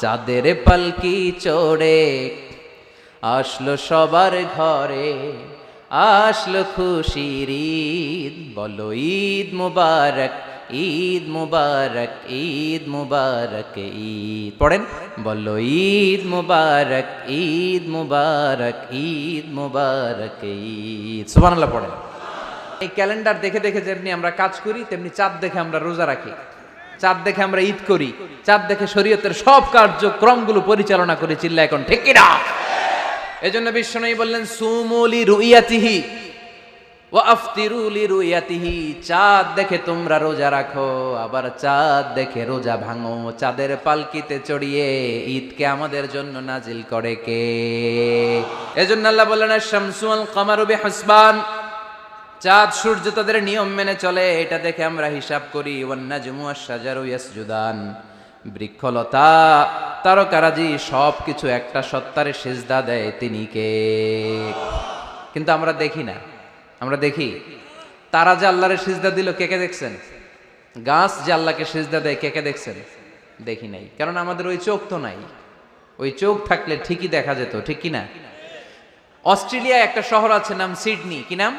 চাঁদের পালকি চড়ে আসলো সবার ঘরে, আসলো খুশির ঈদ। বলো, ঈদ মুবারক ঈদ মুবারক ঈদ মুবারক, ঈদ। পড়েন? বলো, ঈদ মুবারক ঈদ মুবারক ঈদ মুবারক, ঈদ। সুবহানাল্লাহ পড়েন। এই ক্যালেন্ডার দেখে দেখে যেমনি আমরা কাজ করি, তেমনি চাঁদ দেখে আমরা রোজা রাখি। চাঁদ দেখে আমরা ঈদ করি, চাঁদ দেখে শরীয়তের সব কার্যক্রমগুলো পরিচালনা করে চিল্লা এখন ঠিক কিনা? এজন্য বিশ্বনবী বললেন সুমুলি রুইয়াতিহি ওয়া আফতিরুলি রুইয়াতিহি চাঁদ দেখে তোমরা রোজা রাখো, আবার চাঁদ দেখে রোজা ভাঙো। চাঁদের পালকিতে চড়িয়ে ঈদকে আমাদের জন্য নাজিল করে কে? এজন্য আল্লাহ বললেন শামসু আল কামারু বিহাসবান। চাঁদ, সূর্য তাদের নিয়ম মেনে চলে, এটা দেখে আমরা হিসাব করি, ওয়ান্নাজমু আশ-শাজারু ইয়াসজুদান। বৃক্ষলতা, তারকারাজি সব কিছু একটা সত্তারে সেজদা দেয়, তিনি কে? কিন্তু আমরা দেখি না। আমরা দেখি, তারা যে আল্লাহরে সিজদা দিল, কে কে দেখছেন? গাছ যে আল্লাহকে সিজদা দেয়, কে কে দেখছেন? দেখি নাই। কারণ আমাদের ওই চোখ তো নাই। ওই চোখ থাকলে ঠিকই দেখা যেত, ঠিক কি না অস্ট্রেলিয়ায় একটা শহর আছে, নাম সিডনি। কি নাম?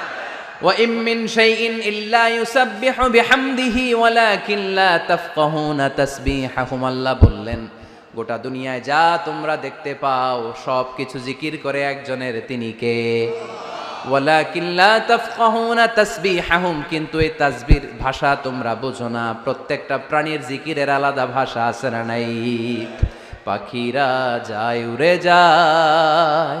وإن من شيء إلا يسبح بحمده ولكن لا تفقهون تسبيحهم আল্লাহ বললেন গোটা দুনিয়ায় যা তোমরা দেখতে পাও সব কিছু জিকির করে একজনের তিনি কে ওয়ালাকিন লা তাফকাহুনা তাসবিহাহুম কিন্তু এই তাসবির ভাষা তোমরা বোঝো না প্রত্যেকটা প্রাণীর জিকিরের আলাদা ভাষা আছে না নাই পাখিরা যায় উড়ে যায়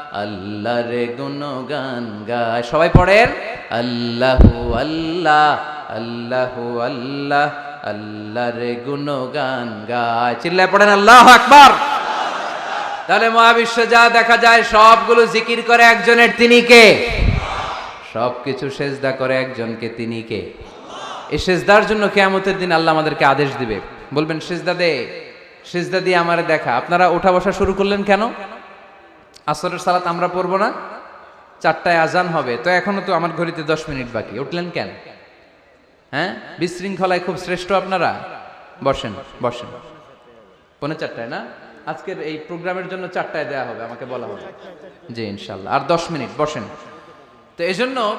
আল্লাহর গুণ গান গায়। সবাই পড়েন? আল্লাহ আল্লাহ আল্লাহ আল্লাহ আল্লাহর গুণ গান গায়। চিল্লায় পড়েন, আল্লাহ আকবার। তাহলে মহাবিশ্ব যা দেখা যায়, সবগুলো জিকির করে একজনের তিনি কে? সব কিছু সেজদা করে একজনকে তিনি কে? এই সেজদার জন্য কেয়ামতের দিন আল্লাহ আমাদেরকে আদেশ দিবে। বলবেন, সেজদা দে, সেজদা দিয়ে আমারে দেখা। আপনারা ওঠা বসা শুরু করলেন কেন? আসরের সালাত আমরা পড়ব না। চারটায় আজান হবে। তো এখনও তো আমার ঘড়িতে দশ মিনিট বাকি। উঠলেন কেন? হ্যাঁ? বিশৃঙ্খলায় খুব শ্রেষ্ঠ আপনারা? বসেন বসেন। পৌনে চারটায় না? আজকের এই প্রোগ্রামের জন্য চারটায় দেয়া হবে, আমাকে বলা হবে। জি ইনশাল্লাহ আর দশ মিনিট, বসেন। তো এই জন্য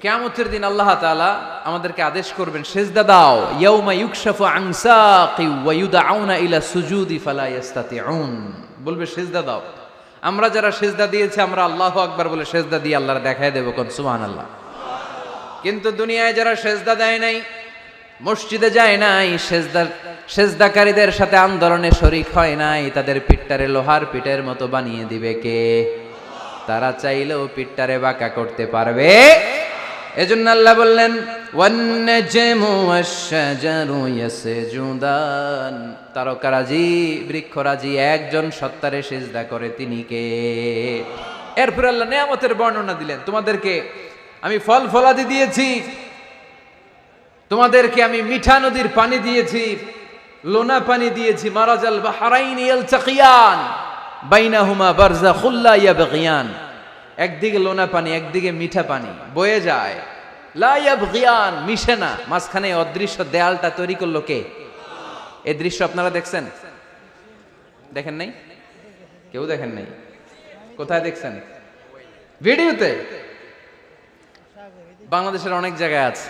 কেয়ামতের দিন আল্লাহ তাআলা আমাদেরকে আদেশ করবেন, সেজদা দাও। ইয়াউমা ইউকশাফু ইউদআউনা ইলা সুজুদি ফালা ইস্তাতিউন বলবে, সেজদা দাও। আমরা যারা সেজদা দিয়েছি, আমরা আল্লাহ আকবার বলে সেজদা দিয়ে আল্লাহর দেখায় দেব কোন? সুমান আল্লাহ কিন্তু দুনিয়ায় যারা সেজদা দেয় নাই, মসজিদে যায় নাই সেজদার সেজদাকারীদের সাথে আন্দোলনে শরিক হয় নাই, তাদের পিঠটারে লোহার পিঠের মতো বানিয়ে দিবে কে? তারা চাইলেও পিঠটারে বাঁকা করতে পারবে। এজন্য আল্লাহ বললেন তারকারাজি, বৃক্ষরাজি, একজন সত্তারে সেজদা করে তিনি কে? এরপর আল্লাহ নিয়ামতের বর্ণনা দিলেন, তোমাদেরকে আমি ফল ফলাদি দিয়েছি, তোমাদেরকে আমি মিঠা নদীর পানি দিয়েছি, লোনা পানি দিয়েছি, মারাজাল বাহারাইন ইয়ালতাকিয়ান, বাইনাহুমা বারজাখুল্লা ইয়াবগিয়ান। একদিকে লোনা পানি, একদিকে মিঠা পানি। বয়ে যায়। লা ইয়াবগিয়ান, মিশে না। মাঝখানে অদৃশ্য দেয়ালটা তৈরি করল কে? এই দৃশ্য আপনারা দেখছেন? দেখেন নাই? কেউ দেখেন নাই? কোথায় দেখছেন? ভিডিওতে? বাংলাদেশের অনেক জায়গায় আছে।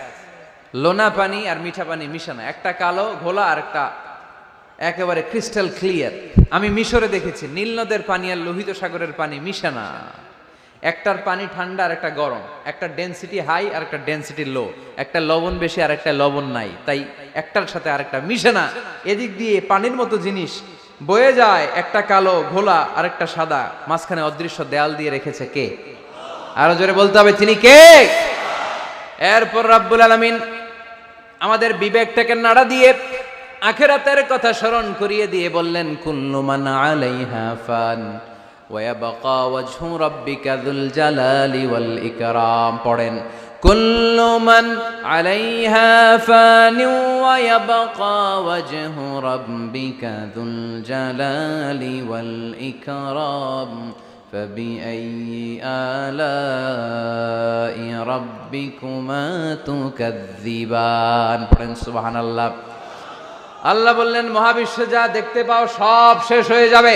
লোনা পানি আর মিঠা পানি মিশানো একটা কালো, ঘোলা আর একটা একেবারে ক্রিস্টাল ক্লিয়ার আমি মিশরে দেখেছি। নীল নদের পানি আর লোহিত সাগরের পানি মিশানা একটার পানি ঠান্ডা আর একটা গরম। একটা ডেনসিটি হাই আর একটা ডেনসিটি লো একটা লবণ বেশি আর একটা লবণ নাই। তাই একটার সাথে আর একটা মিশে না। এদিক দিয়ে পানির মতো জিনিস বয়ে যায়, একটা কালো, ঘোলা আর একটা সাদা। মাঝখানে অদৃশ্য দেয়াল দিয়ে রেখেছে কে? আরও জোরে বলতে হবে, তিনি কে? এরপর রাব্বুল আলামিন আমাদের বিবেকটাকে নাড়া দিয়ে আখেরাতের কথা স্মরণ করিয়ে দিয়ে বললেন, কুল্লু মান আলাইহা ফান। ওয়াবাকা ওয়াজহু রাব্বিকা যুল জালালি ওয়াল ইকরাম পড়েন কুল্লু মান আলাইহা ফান ওয়াবাকা ওয়াজহু রাব্বিকা যুল জালালি ওয়াল ইকরাম فبأي آلاء ربكما تكذبان পড়েন সুবহানাল্লাহ আল্লাহ বললেন মহাবিশ্বে যা দেখতে পাও সব শেষ হয়ে যাবে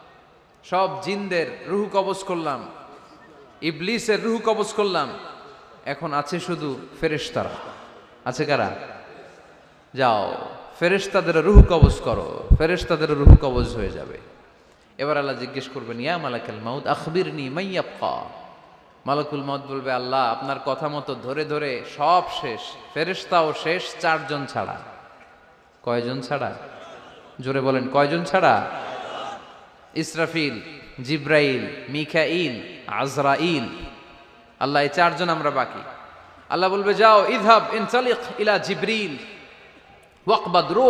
সব জিনদের রুহু কবজ করলাম। ইবলিসের রুহু কবজ করলাম। এখন আছে শুধু ফেরেশতারা। আছে কারা? যাও, ফেরেশতাদের রুহু কবজ করো। ফেরেশতাদের রুহু কবজ হয়ে যাবে। এবার আল্লাহ জিজ্ঞেস করবেন, ইয়া মালাকাল মাউদ আখবিরনি মাইয়াপ্পা মালাকুল মাউদ বলবে, আল্লাহ, আপনার কথা মতো ধরে ধরে সব শেষ। ফেরেশতাও শেষ, চারজন ছাড়া। কয়জন ছাড়া? জোরে বলেন, কয়জন ছাড়া? ইসরাফিল, জিব্রাইল মিখাইল আজরাইল। আল্লাহ, এই চারজন আমরা বাকি। আল্লাহ বলবে, যাও ইদহাব ইনসালিক ইলা জিব্রিল, ওয়াকবাদ রূহ।